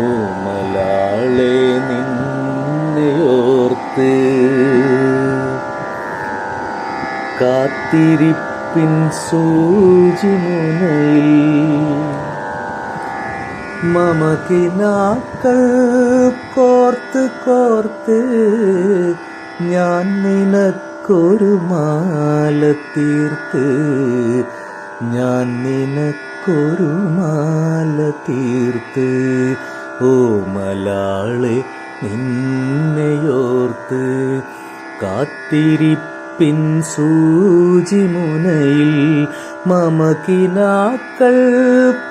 ഓമലാളെ നിന്നെയോർത്ത് കാത്തിരിപ്പിൻ സൂചിമുനയിൽ മമകിനാക്കൾ കോർത്ത് കോർത്ത് ഞാൻ നിനക്കൊരു മാല തീർത്ത്. ഞാൻ നിനക്കൊരു മാല തീർത്ത്. ഓ മലാളെ നിന്നെയോർത്ത് കാത്തിരിപ്പിൻ സൂചിമുനയിൽ മമകിനാക്കൾ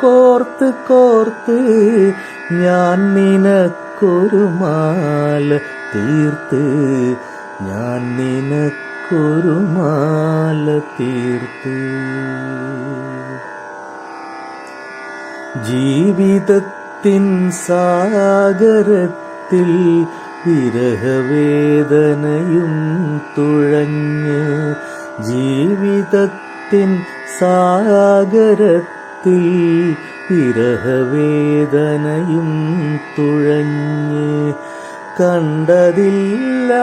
കോർത്ത് കോർത്ത് ഞാൻ നിനക്കൊരു മാല തീർത്ത് ഞാൻ നിനക്കൊരു മാല തീർത്ത്. ജീവിതത്തിൻ സാഗരത്തിൽ വിരഹവേദനയും തുഴഞ്ഞ് ജീവിതത്തിൻ സാഗരത്തിൽ വിരഹവേദനയും തുഴഞ്ഞ് കണ്ടതില്ല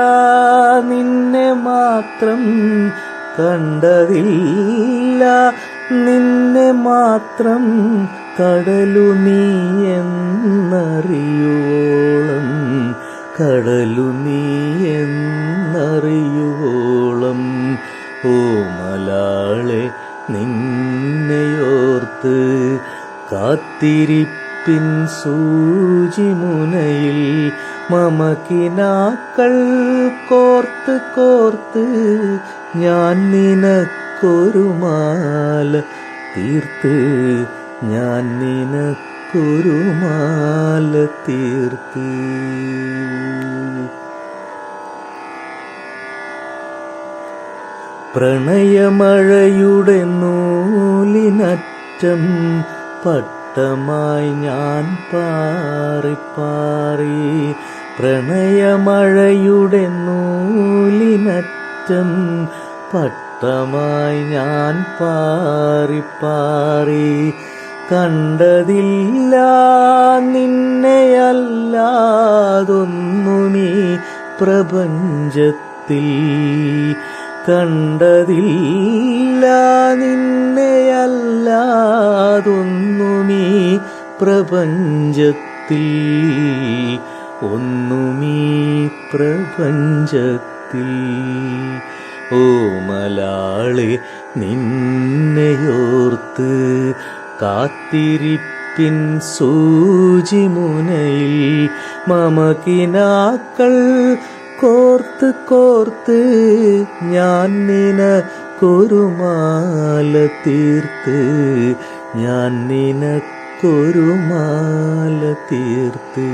നിന്നെ മാത്രം കണ്ടതില്ല നിന്നെ മാത്രം കടലു നീ എന്നറിയോളം കടലു നീ എന്നറിയോളം ഓ മലാളെ നിന്നെയോർത്ത് കാത്തിരിപ്പിൻ സൂചിമുനയിൽ മമകിനാക്കൾ കോർത്ത് കോർത്ത് ഞാൻ നിനക്കൊരു മാല തീർത്ത്. ഞാൻ നിനക്കൊരുമാല തീർത്ത്. പ്രണയമഴയുടെ നൂലിനറ്റം പട്ടമായി ഞാൻ പാറിപ്പാറി. പാറി പ്രണയമഴയുടെ നൂലിനറ്റം പട്ടമായി ഞാൻ പാറി പാറി കണ്ടതില്ല നിന്നെയല്ലാതൊന്നുമീ പ്രപഞ്ചത്തിൽ. കണ്ടതില്ല നിന്നെയല്ലാതൊന്നുമീ പ്രപഞ്ചത്തിൽ. ഒന്നുമീ പ്രപഞ്ചത്തിൽ. ഓ മലാളെ നിന്നെയോർത്ത് കാത്തിരിപ്പിൻ സൂചിമുനയിൽ മമകിനാക്കൾ കോർത്ത് കോർത്ത് ഞാൻ നിന മാല തീർത്ത് ഞാൻ നിന മാല തീർത്ത്.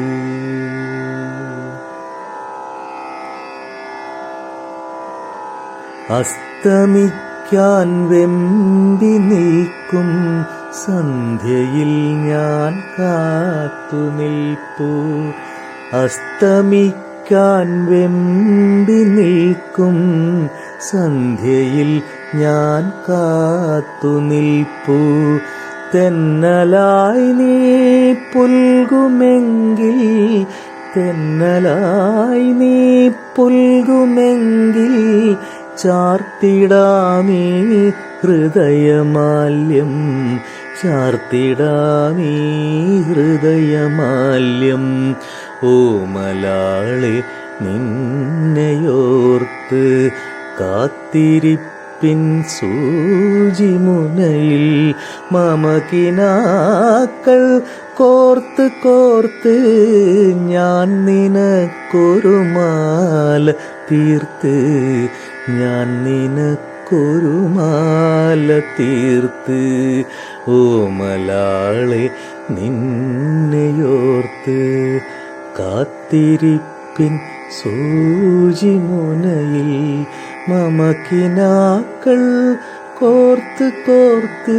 അസ്തമിക്കാൻ വെമ്പി നിൽക്കും. സന്ധ്യയിൽ ഞാൻ കാത്തുനിൽപ്പു അസ്തമിക്കാൻ വെമ്പി നിൽക്കും. സന്ധ്യയിൽ ഞാൻ കാത്തുനിൽപ്പു തെന്നലായി നീ പുൽകുമെങ്കിൽ തെന്നലായി നീ പുൽകുമെങ്കിൽ ചാർത്തിടാമീ ഹൃദയമാല്യം. ചാർത്തിടാമേ ഹൃദയമാല്യം. ഓ മലാളെ നിന്നെയോർത്ത് കാത്തിരിപ്പിൻ സൂചിമുനയിൽ മമകിനാക്കൾ കോർത്ത് കോർത്ത് ഞാൻ നിനക്കൊരു മാല തീർത്ത് ഞാൻ നിനക്കൊരു മാല തീർത്ത്. ഓ മലാളെ നിന്നെയോർത്ത് കാത്തിരിപ്പിൻ സൂചിമുനയിൽ മമക്കിനാക്കൾ കോർത്ത് കോർത്ത്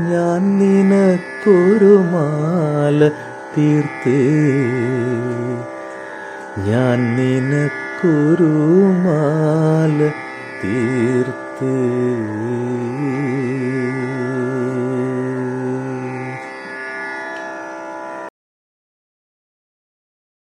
ഞാൻ നിനക്കൊരു മാല തീർത്ത്. ഞാൻ നിനക്കൊരു മാല തീർത്ത്.